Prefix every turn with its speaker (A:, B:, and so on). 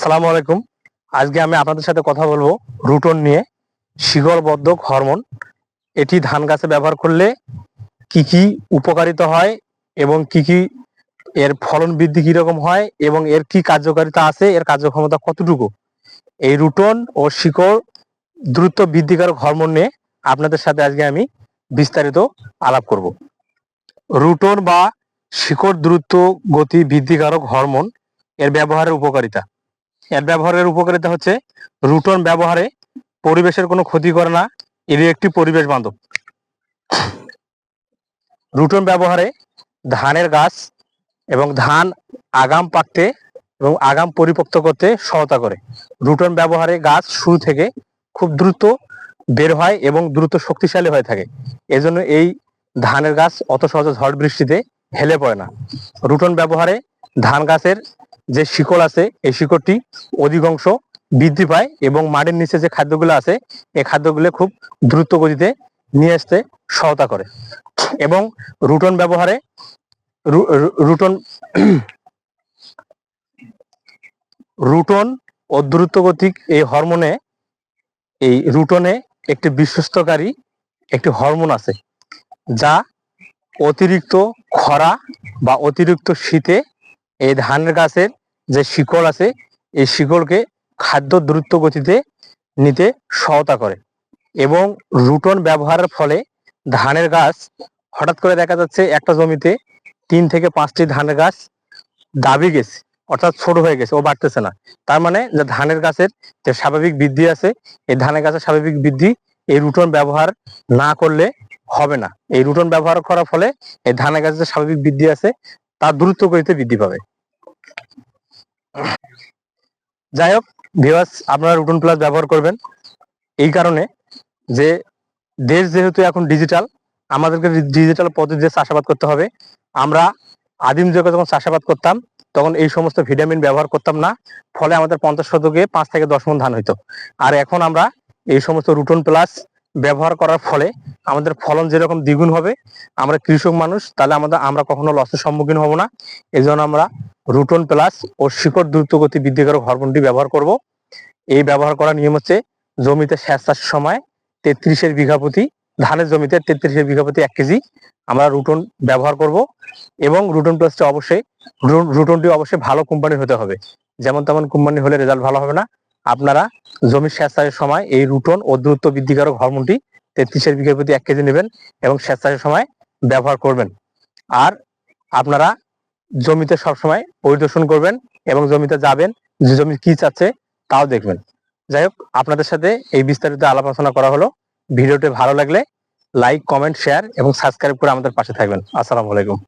A: সালামু আলাইকুম। আজকে আমি আপনাদের সাথে কথা বলব রুটন নিয়ে শিকড়বদ্ধক হরমোন। এটি ধান গাছে ব্যবহার করলে কি কি উপকারিতা হয় এবং কি কি এর ফলন বৃদ্ধি কীরকম হয় এবং এর কি কার্যকারিতা আছে, এর কার্যক্ষমতা কতটুকু? এই রুটন ও শিকড় দ্রুত বৃদ্ধিকারক হরমোন নিয়ে আপনাদের সাথে আজকে আমি বিস্তারিত আলাপ করব। রুটন বা শিকড় দ্রুত গতি বৃদ্ধিকারক হরমোন এর ব্যবহারের উপকারিতা। এর ব্যবহারের উপকারিতা হচ্ছে রুটন ব্যবহারে পরিবেশের কোনো ক্ষতি করে না। এটি একটি পরিবেশ বান্ধব। রুটন ব্যবহারে ধানের গাছ এবং ধান আগাম পাকতে এবং আগাম পরিপক্ত করতে সহায়তা করে। রুটন ব্যবহারে গাছ শুরু থেকে খুব দ্রুত বের হয় এবং দ্রুত শক্তিশালী হয়ে থাকে। এজন্য এই ধানের গাছ অত সহজে ঝড় বৃষ্টিতে হেলে পড়ে না। রুটন ব্যবহারে ধান গাছের যে শিকড় আছে, এই শিকড়টি অধিকাংশ বৃদ্ধি পায় এবং মাটির নিচে যে খাদ্যগুলো আছে, এই খাদ্যগুলো খুব দ্রুত গতিতে নিয়ে আসতে সহায়তা করে। এবং রুটন ব্যবহারে রুটন রুটন ও দ্রুতগতিক এই হরমোনে, এই রুটনে একটি বিশ্বস্তকারী একটি হরমোন আছে, যা অতিরিক্ত খরা বা অতিরিক্ত শীতে এই ধানের গাছের যে শিকড় আছে, এই শিকড়কে খাদ্য দ্রুত গতিতে নিতে সহায়তা করে এবং রুটন ব্যবহারের ফলে ধানের গাছ হঠাৎ করে দেখা যাচ্ছে একটা জমিতে তিন থেকে পাঁচটি ধানের গাছ দাবি গেছে, অর্থাৎ ছোট হয়ে গেছে, ও বাড়তেছে না। তার মানে যে ধানের গাছের যে স্বাভাবিক বৃদ্ধি আছে, এই ধানের গাছের স্বাভাবিক বৃদ্ধি এই রুটন ব্যবহার না করলে হবে না। এই রুটন ব্যবহার করার ফলে এই ধানের গাছের স্বাভাবিক বৃদ্ধি আছে, তা দ্রুত গতিতে বৃদ্ধি পাবে। যাই হোক ভিওয়াস আপনারা রুটন প্লাস ব্যবহার করবেন। এই কারণে যে দেশ যেহেতু এখন ডিজিটাল আমাদেরকে ডিজিটাল পদ্ধতিতে চাষাবাদ করতে হবে, আমরা আদিম যুগে যখন চাষাবাদ করতাম, তখন এই সমস্ত ভিটামিন ব্যবহার করতাম না, ফলে আমাদের পঞ্চাশ শতকে পাঁচ থেকে দশ মন ধান হইতো। আর এখন আমরা এই সমস্ত রুটন প্লাস ব্যবহার করার ফলে আমাদের ফলন যেরকম দ্বিগুণ হবে, আমরা কৃষক মানুষ, তাহলে আমাদের, আমরা কখনো লসের সম্মুখীন হব না। এই আমরা রুটন প্লাস ও শিকড় দ্রুতগতি বৃদ্ধিকারক হরমোনটি ব্যবহার করব। এই ব্যবহার করার নিয়ম হচ্ছে জমিতে সেচ সময় তেত্রিশের বিঘা প্রতি, ধানের জমিতে তেত্রিশের বিঘা প্রতি এক কেজি আমরা রুটন ব্যবহার করব। এবং রুটন প্লাসটা অবশ্যই রুটনটি অবশ্যই ভালো কোম্পানির হতে হবে। যেমন তেমন কোম্পানি হলে রেজাল্ট ভালো হবে না। আপনারা জমির সেচ চাষের সময় এই রুটন ও দ্রুত বৃদ্ধিকারক হরমোনটি তেত্রিশের বিঘা প্রতি এক কেজি নেবেন এবং সেচ চাষের সময় ব্যবহার করবেন। আর আপনারা জমিতে সবসময় পরিদর্শন করবেন এবং জমিতে যাবেন, যে জমি কি চাচ্ছে তাও দেখবেন। যাই হোক, আপনাদের সাথে এই বিস্তারিত আলাপ আলোচনা করা হলো। ভিডিওটি ভালো লাগলে লাইক, কমেন্ট, শেয়ার এবং সাবস্ক্রাইব করে আমাদের পাশে থাকবেন। আসসালামু আলাইকুম।